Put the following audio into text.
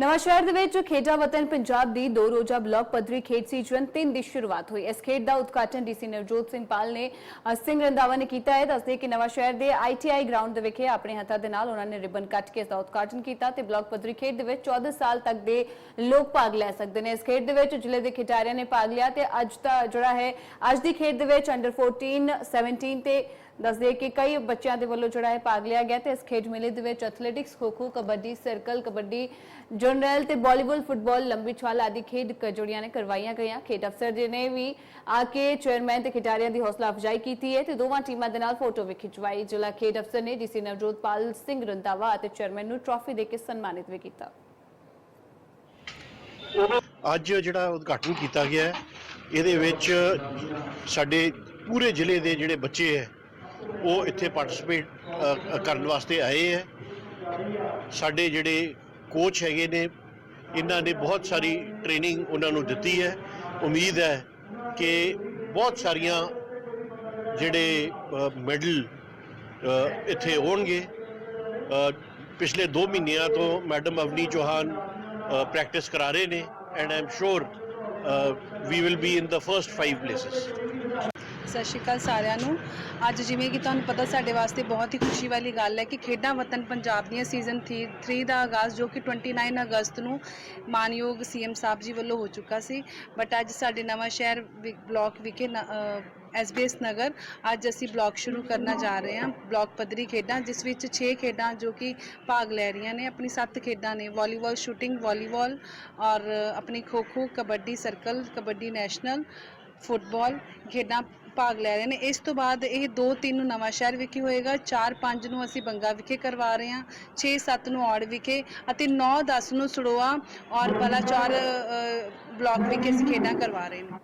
ਨਵਾਂ ਸ਼ਹਿਰ ਦੇ ਵਿੱਚ ਖੇਡਾਂ ਵਤਨ ਪੰਜਾਬ ਦੀ ਦੋ ਰੋਜ਼ਾ ਬਲਾਕ ਪੱਧਰੀ ਖੇਡ ਸੀਜ਼ਨ 3 ਦੀ ਸ਼ੁਰੂਆਤ ਹੋਈ। ਇਸ ਖੇਡ ਦਾ ਉਦਘਾਟਨ ਡੀਸੀ ਨਵਜੋਤ ਸਿੰਘ ਪਾਲ ਨੇ ਸਿੰਘ ਰੰਦਾਵਾ ਨੇ ਕੀਤਾ ਹੈ। ਦੱਸਦੇ ਕਿ ਨਵਾਂ ਸ਼ਹਿਰ ਦੇ ਆਈਟੀਆਈ ਗਰਾਊਂਡ ਦੇ ਵਿਖੇ ਆਪਣੇ ਹੱਥਾਂ ਦੇ ਨਾਲ ਉਹਨਾਂ ਨੇ ਰਿਬਨ ਕੱਟ ਕੇ ਇਸ ਦਾ ਉਦਘਾਟਨ ਕੀਤਾ ਤੇ ਬਲਾਕ ਪੱਧਰੀ ਖੇਡ ਦੇ ਵਿੱਚ 14 ਸਾਲ ਤੱਕ ਦੇ ਲੋਕ ਭਾਗ ਲੈ ਸਕਦੇ ਨੇ। ਇਸ ਖੇਡ ਦੇ ਵਿੱਚ ਜ਼ਿਲ੍ਹੇ ਦੇ ਖਿਡਾਰੀਆਂ ਨੇ ਭਾਗ ਲਿਆ ਤੇ ਅੱਜ ਦਾ ਜਿਹੜਾ ਹੈ, ਅੱਜ ਦੀ ਖੇਡ ਦੇ ਵਿੱਚ ਅੰਡਰ 14 17 ਤੇ ਦੱਸਦੇ ਕਿ ਕਈ ਬੱਚਿਆਂ ਦੇ ਵੱਲੋਂ ਜਿਹੜਾ ਹੈ ਭਾਗ ਲਿਆ ਗਿਆ ਤੇ ਇਸ ਖੇਡ ਮੇਲੇ ਦੇ ਵਿੱਚ athletics, kho kho, kabaddi, circle, kabaddi, general ਤੇ ਵਾਲੀਬਾਲ ਫੁੱਟਬਾਲ, ਲੰਬੀ ਛਾਲ ਆਦਿ ਖੇਡ ਕ- ਨੇ ਕਰਵਾਈਆਂ ਗਈਆਂ। ਖੇਡ ਅਫਸਰ ਜੀ ਨੇ ਵੀ ਆ ਕੇ ਚੇਅਰਮੈਨ ਤੇ ਖਿਡਾਰੀਆਂ ਦੀ ਹੌਸਲਾ ਅਫਜ਼ਾਈ ਕੀਤੀ ਹੈ ਤੇ ਦੋਵਾਂ ਟੀਮਾਂ ਦੇ ਨਾਲ ਫੋਟੋ ਵੀ ਖਿਚਵਾਈ। ਜ਼ਿਲ੍ਹਾ ਖੇਡ ਅਫਸਰ ਨੇ ਡੀਸੀ ਨਵਜੋਤ ਪਾਲ ਸਿੰਘ ਰੰਦਾਵਾ ਅਤੇ ਚੇਅਰਮੈਨ ਨੂੰ ਟਰਾਫੀ ਦੇ ਕੇ ਸਨਮਾਨਿਤ ਵੀ ਕੀਤਾ। ਅੱਜ ਜਿਹੜਾ ਉਦਘਾਟਨ ਕੀਤਾ ਗਿਆ ਹੈ, ਇਹਦੇ ਵਿੱਚ ਸਾਡੇ ਪੂਰੇ ਜ਼ਿਲ੍ਹੇ ਦੇ ਜਿਹੜੇ ਬੱਚੇ ਹੈ ਉਹ ਇੱਥੇ ਪਾਰਟਿਸਿਪੇਟ ਕਰਨ ਵਾਸਤੇ ਆਏ ਹੈ। ਸਾਡੇ ਜਿਹੜੇ ਕੋਚ ਹੈਗੇ ਨੇ, ਇਹਨਾਂ ਨੇ ਬਹੁਤ ਸਾਰੀ ਟ੍ਰੇਨਿੰਗ ਉਹਨਾਂ ਨੂੰ ਦਿੱਤੀ ਹੈ। ਉਮੀਦ ਹੈ ਕਿ ਬਹੁਤ ਸਾਰੀਆਂ ਜਿਹੜੇ ਮੈਡਲ ਇੱਥੇ ਹੋਣਗੇ। ਪਿਛਲੇ 2 ਮਹੀਨਿਆਂ ਤੋਂ ਮੈਡਮ ਅਵਨੀ ਚੌਹਾਨ ਪ੍ਰੈਕਟਿਸ ਕਰਾ ਰਹੇ ਨੇ। And I am sure we will be in the first 5 places ਸਤਿ ਸ਼੍ਰੀ ਅਕਾਲ ਸਾਰਿਆਂ ਨੂੰ। ਅੱਜ ਜਿਵੇਂ ਕਿ ਤੁਹਾਨੂੰ ਪਤਾ ਸਾਡੇ ਵਾਸਤੇ ਬਹੁਤ ਹੀ ਖੁਸ਼ੀ ਵਾਲੀ ਗੱਲ ਹੈ ਕਿ ਖੇਡਾਂ ਵਤਨ ਪੰਜਾਬ ਦੀਆਂ ਸੀਜ਼ਨ 3 ਦਾ ਆਗਾਜ਼ ਜੋ ਕਿ 29 ਅਗਸਤ ਨੂੰ ਮਾਨਯੋਗ ਸੀਐਮ ਸਾਹਿਬ ਜੀ ਵੱਲੋਂ ਹੋ ਚੁੱਕਾ ਸੀ। ਬਟ ਅੱਜ ਸਾਡੇ ਨਵਾਂ ਸ਼ਹਿਰ ਵਿ- ਬਲਾਕ ਵਿਖੇ ਐਸਬੀਐਸ ਨਗਰ ਅੱਜ ਅਸੀਂ ਬਲਾਕ ਸ਼ੁਰੂ ਕਰਨਾ ਜਾ ਰਹੇ ਹਾਂ। ਬਲਾਕ ਪੱਧਰੀ ਖੇਡਾਂ, ਜਿਸ ਵਿੱਚ 6 ਖੇਡਾਂ ਜੋ ਕਿ ਭਾਗ ਲੈ ਰਹੀਆਂ ਨੇ। ਆਪਣੀ 7 ਖੇਡਾਂ ਨੇ ਵਾਲੀਬਾਲ, ਸ਼ੂਟਿੰਗ, ਵਾਲੀਬਾਲ ਔਰ ਆਪਣੀ kho kho kabaddi, circle, kabaddi national football ਖੇਡਾਂ ਭਾਗ ਲੈ ਰਹੇ ਨੇ। ਇਸ ਤੋਂ ਬਾਅਦ ਇਹ 2-3 ਨੂੰ ਨਵਾਂ ਸ਼ਹਿਰ ਵਿਖੇ ਹੋਏਗਾ। 4-5 ਨੂੰ ਅਸੀਂ ਬੰਗਾ ਵਿਖੇ ਕਰਵਾ ਰਹੇ ਹਾਂ। 6-7 ਨੂੰ ਔੜ ਵਿਖੇ ਅਤੇ 9-10 ਨੂੰ ਸੜੋਆ ਔਰ ਬਲਾਚੌਰ ਅ, ਬਲਾਕ ਵਿਖੇ ਅਸੀਂ ਖੇਡਾਂ ਕਰਵਾ ਰਹੇ ਨੇ।